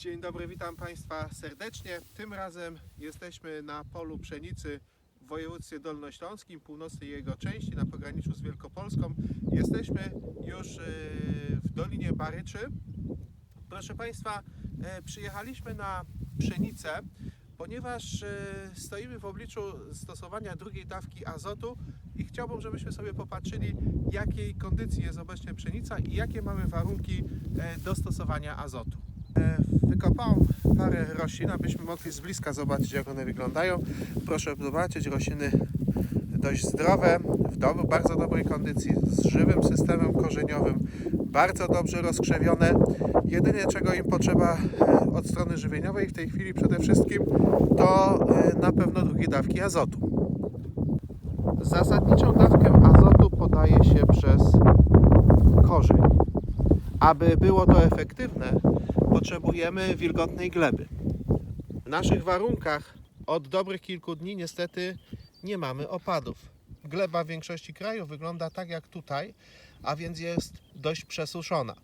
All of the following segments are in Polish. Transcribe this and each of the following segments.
Dzień dobry, witam Państwa serdecznie. Tym razem jesteśmy na polu pszenicy w województwie dolnośląskim, północnej jego części, na pograniczu z Wielkopolską. Jesteśmy już e, w Dolinie Baryczy. Proszę Państwa, e, przyjechaliśmy na pszenicę, ponieważ e, stoimy w obliczu stosowania drugiej dawki azotu i chciałbym, żebyśmy sobie popatrzyli, jakiej kondycji jest obecnie pszenica i jakie mamy warunki do stosowania azotu. Wykopałem parę roślin, abyśmy mogli z bliska zobaczyć, jak one wyglądają. Proszę zobaczyć, rośliny dość zdrowe, w do, bardzo dobrej kondycji, z żywym systemem korzeniowym, bardzo dobrze rozkrzewione. Jedynie czego im potrzeba e, od strony żywieniowej w tej chwili przede wszystkim to e, na pewno drugie dawki azotu. Zasadniczą dawkę azotu podaje się przez korzeń. Aby było to efektywne, potrzebujemy wilgotnej gleby. W naszych warunkach od dobrych kilku dni niestety nie mamy opadów. Gleba w większości krajów wygląda tak jak tutaj, a więc jest dość przesuszona.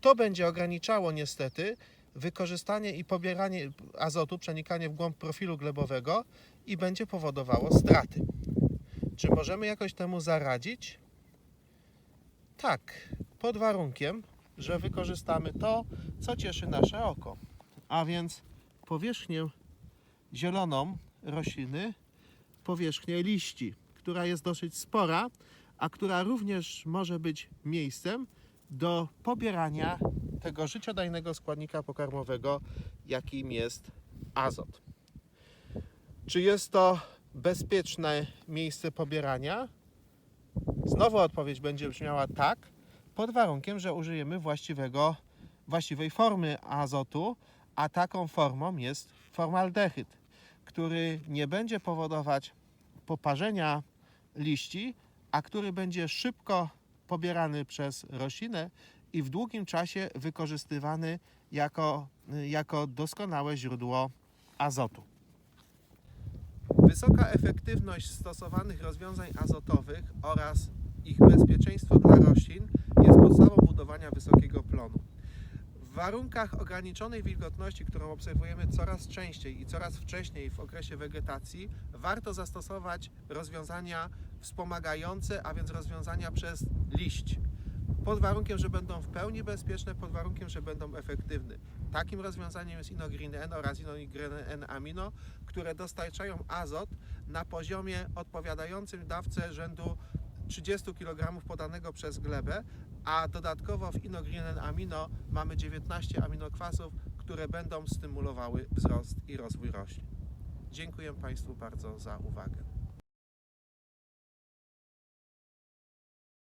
To będzie ograniczało niestety wykorzystanie i pobieranie azotu, przenikanie w głąb profilu glebowego i będzie powodowało straty. Czy możemy jakoś temu zaradzić? Tak, pod warunkiem, że wykorzystamy to, co cieszy nasze oko, a więc powierzchnię zieloną rośliny, powierzchnię liści, która jest dosyć spora, a która również może być miejscem do pobierania tego życiodajnego składnika pokarmowego, jakim jest azot. Czy jest to bezpieczne miejsce pobierania? Znowu odpowiedź będzie brzmiała tak, pod warunkiem, że użyjemy właściwego, właściwej formy azotu, a taką formą jest formaldehyd, który nie będzie powodować poparzenia liści, a który będzie szybko pobierany przez roślinę i w długim czasie wykorzystywany jako, jako doskonałe źródło azotu. Wysoka efektywność stosowanych rozwiązań azotowych oraz ich bezpieczeństwo dla roślin jest podstawą budowania wysokiego plonu. W warunkach ograniczonej wilgotności, którą obserwujemy coraz częściej i coraz wcześniej w okresie wegetacji, warto zastosować rozwiązania wspomagające, a więc rozwiązania przez liść. Pod warunkiem, że będą w pełni bezpieczne, pod warunkiem, że będą efektywne. Takim rozwiązaniem jest Inogreen N oraz Inogreen N Amino, które dostarczają azot na poziomie odpowiadającym dawce rzędu 30 kg podanego przez glebę, a dodatkowo w Inogreen Amino mamy 19 aminokwasów, które będą stymulowały wzrost i rozwój roślin. Dziękuję Państwu bardzo za uwagę.